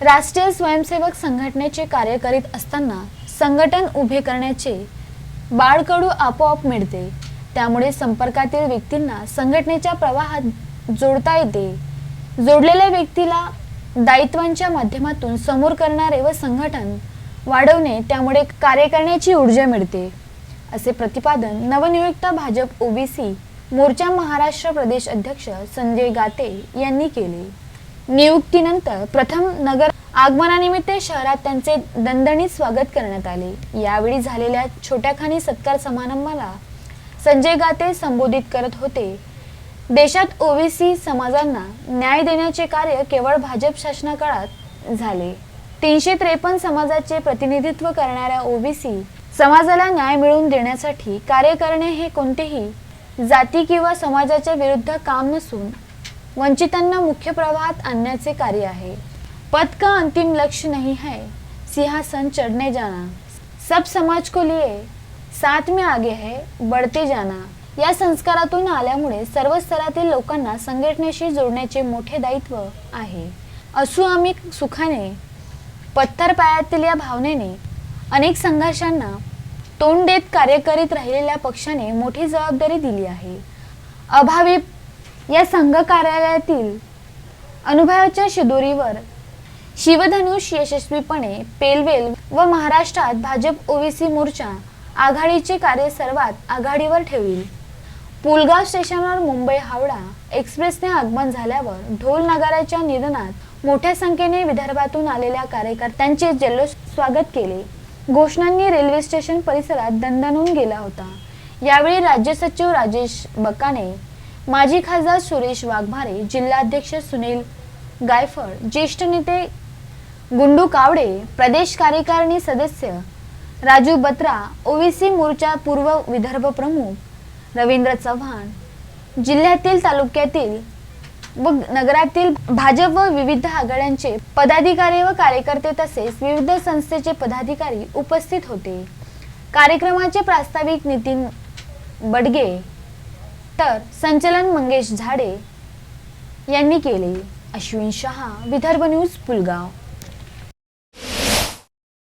राष्ट्रीय स्वयंसेवक संघटनेचे कार्य करीत असताना संघटन उभे करण्याचे बाळकडू आपोआप मिळते. त्यामुळे संपर्कातील व्यक्तींना संघटनेच्या प्रवाहात जोडता येते. जोडलेल्या व्यक्तीला दायित्वांच्या माध्यमातून समोर करणारे व संघटन वाढवणे त्यामुळे कार्य करण्याची ऊर्जा मिळते. असे प्रतिपादन नवनियुक्त भाजप ओबीसी मोर्चा महाराष्ट्र प्रदेश अध्यक्ष संजय गाते यांनी केले. नियुक्तीनंतर प्रथम नगर आगमनानिमित्त शहरात त्यांचे दणदणीत स्वागत करण्यात आले. यावेळी झालेल्या छोट्याखानी सत्कार समारंभाला संजय गाते संबोधित करत होते. देशात ओबीसी समाजांना न्याय देण्याचे कार्य केवळ भाजप शासनाकाळात झाले. तीनशे त्रेपन्न समाजाचे प्रतिनिधित्व करणाऱ्या ओबीसी समाजाला न्याय मिळवून देण्यासाठी कार्य करणे हे कोणतेही जाती किंवा समाजाच्या विरुद्ध काम नसून वंचितांना मुख्य प्रवाहात आणण्याचे कार्य आहे. पद का अंतिम लक्ष्य नहीं है सिंहासन चढ़ने जाना सब समाज को लिए साथ में आगे है बढ़ते जाना. या संस्कारातून आल्यामुळे सर्व स्तरातील लोकांना संघटनेशी जोडण्याचे मोठे दायित्व आहे. असू आम्ही सुखाने पत्थर पायातील या भावनेने अनेक संघर्षांना तोंड देत कार्य करीत राहिलेल्या पक्षाने मोठी जबाबदारी दिली आहे. अभावी या संघ कार्यालयातील अनुभवाच्या शिदोरीवर शिवधनुष यशस्वीपणे पेलवेल व महाराष्ट्रात भाजप ओबीसी मोर्चा आघाडीचे कार्य सर्वात आघाडीवर ठेवील. पुलगाव स्टेशनवर मुंबई हावडा एक्सप्रेसने आगमन झाल्यावर ढोल नगाराच्या निधनात मोठ्या संख्येने विदर्भातून आलेल्या कार्यकर्त्यांचे जल्लोष स्वागत केले. घोषणांनी रेल्वे स्टेशन परिसरात दणदणून गेला होता. यावेळी राज्य सचिव राजेश बकाने माजी खासदार सुरेश वाघमारे जिल्हाध्यक्ष सुनील गायफड ज्येष्ठ नेते गुंडू कावडे प्रदेश कार्यकारिणी सदस्य राजू बत्रा ओवीसी मोर्चा पूर्व विदर्भ प्रमुख रवींद्र चव्हाण जिल्ह्यातील तालुक्यातील व नगरातील भाजप व विविध आघाड्यांचे पदाधिकारी व कार्यकर्ते तसेच विविध संस्थेचे पदाधिकारी उपस्थित होते. कार्यक्रमाचे प्रास्ताविक नितीन बडगे तर संचलन मंगेश झाडे यांनी केले. अश्विन शहा विदर्भ न्यूज पुलगाव.